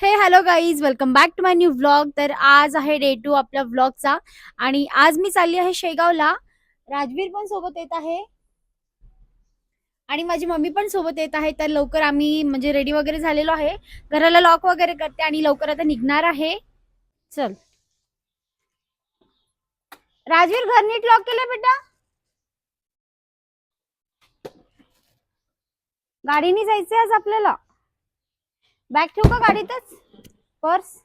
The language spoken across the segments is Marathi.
Hey hello guys welcome back to my new vlog तर आज आहे डे टू आपल्या व्लॉगचा आणि आज मी चालली आहे शेगावला. राजवीर पण सोबत येत आहे. आणि माझी मम्मी पण सोबत येत आहे. तर लवकर आम्ही म्हणजे रेडी वगैरे झालेलो आहे. घराला लॉक वगैरे करते आणि लवकर आता निघणार आहे. चल. राजवीर घर नीट लॉक केलं बेटा? गाडीने जायचंय आज आपल्याला. बॅग ठेवू का गाडीतच? पर्स?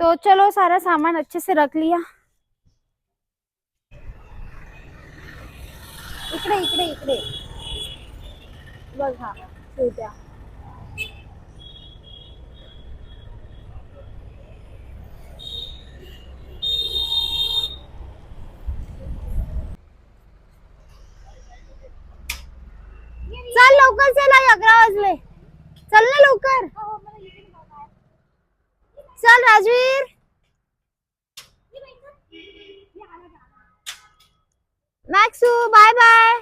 तो चलो सारा सामान अच्छे से रख लिया। इकडे इकडे इकडे। बघ हा ठेवत्या चल लवकर चल आई अकरा वाजले. चल ना लवकर. चल राजवीर. मॅक्सू बाय बाय.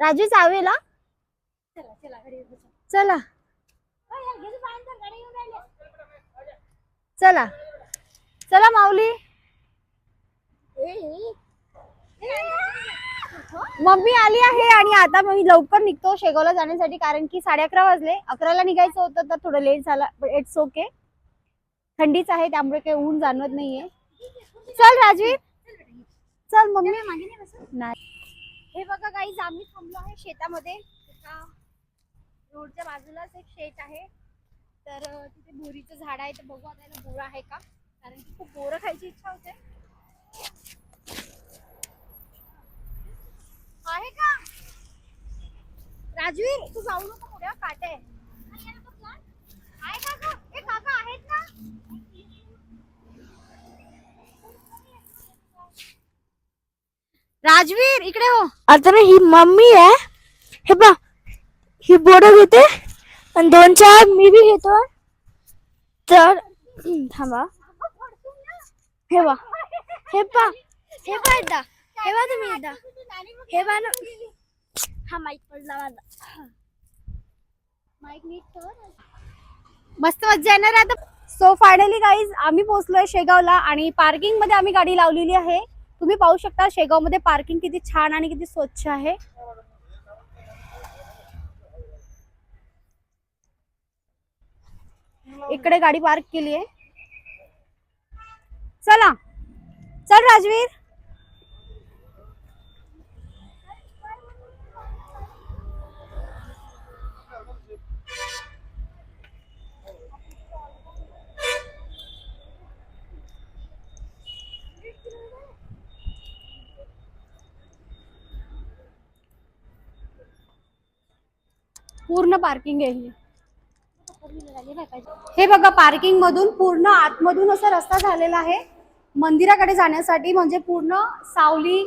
राजू चावेल चला. चला. चला माऊली. मम्मी आली आहे आणि आता मी लवकर निघतो शेगावला जाण्यासाठी कारण की साडे अकरा वाजले. अकराला निघायचं होतं तर थोडं लेट झाला इट्स ओके थंडीच आहे त्यामुळे काही ऊन जाणवत नाहीये. चल राजवीर चल मम्मी. नाही हे बघा काही आम्ही थांबलो आहे शेतामध्ये. रोडच्या बाजूलाच एक शेत आहे. तर तिथे बोरीचं झाड आहे तर बघू आता बोर आहे का? कारण की खूप बोरं खायची इच्छा होते. राजवीर तू जाऊ नको पुढे काटे. आहे. काका आहेत ना? राजवीर इकडे हो. आता ना ही मम्मी आहे. हे पा ही बोट घेते. आणि दोन चार मी बी घेतो. तर थांबा. हे बा हे पा हे पा एकदा. हे बा तुम्ही एकदा. हे बा हा माईक पडला माझा माईक नीट कर मस्त मज्जा येणार आता. सो फायनली गाईज आम्ही पोहोचलोय शेगावला आणि पार्किंगमध्ये आम्ही गाडी लावलेली आहे. तुम्ही पाहू शकता शेगावमध्ये पार्किंग किती छान आणि किती स्वच्छ आहे. इकडे गाडी पार्क केली आहे चला. चल राजवीर. पूर्ण पार्किंग आहे ही. हे बघा पार्किंग मधून पूर्ण आतमधून असा रस्ता झालेला आहे. मंदिराकडे जाण्यासाठी म्हणजे पूर्ण सावली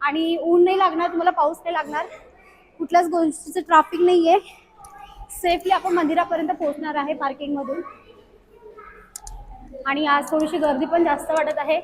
आणि ऊन नाही लागणार तुम्हाला पाऊस नाही लागणार. कुठल्याच गोष्टीचं ट्रॅफिक नाहीये. सेफली आपण मंदिरापर्यंत पोहोचणार आहे पार्किंग मधून. आणि आज थोडीशी गर्दी पण जास्त वाटत आहे.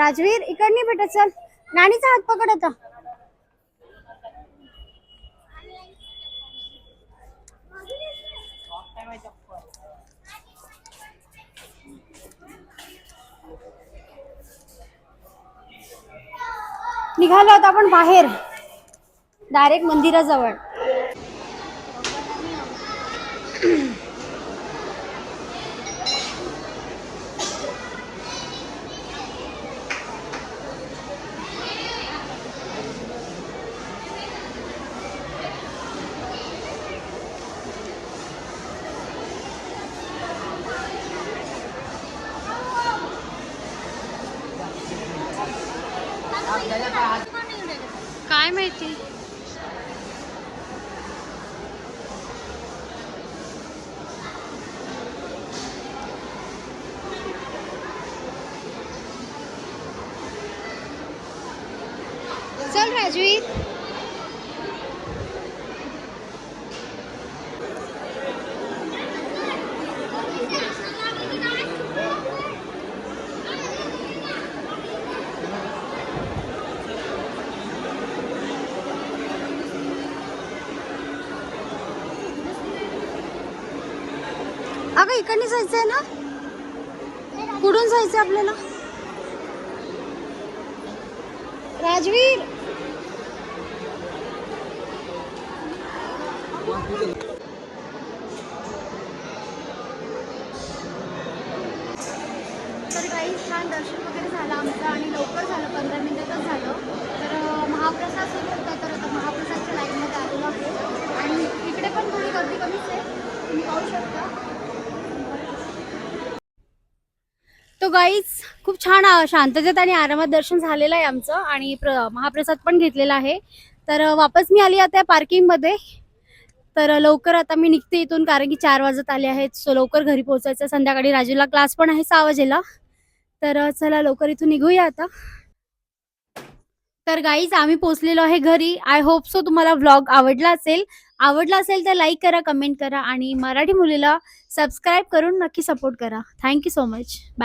राजवीर इकडनी भेटत चल नानीचा हात पकड आता. निघालो आता आपण बाहेर. डायरेक्ट मंदिराजवळ. काय माहिती? चल राजवीर. अगं इकडनं आहे ना? कुठून जायचंय आपल्याला? राजवीर! तर काही छान दर्शन वगैरे झालं आमचं आणि लवकर झालं पंधरा मिनिटातच झालं. तर अं, महाप्रसाद सुरू होता तर आता महाप्रसादच्या लाईनमध्ये आलेलो आहे. आणि इकडे पण थोडी गर्दी कमीच आहे. तुम्ही पाहू शकता. गाईज खूप छान शांततेत आणि आरामात दर्शन झालेलं आहे आमचं आणि प्र महाप्रसाद पण घेतलेला आहे. तर वापस मी आली आता पार्किंगमध्ये तर लवकर आता मी निघते इथून कारण की चार वाजत आले आहेत. सो लवकर घरी पोहोचायचं. संध्याकाळी राजूला क्लास पण आहे सहा वाजेला. तर चला लवकर इथून निघूया आता. तर गाईज आम्ही पोहोचलेलो आहे घरी. आय होप सो तुम्हाला व्लॉग आवडला असेल. आवडला असेल तर लाईक करा कमेंट करा आणि मराठी मुलीला सबस्क्राईब करून नक्की सपोर्ट करा. Thank you so much bye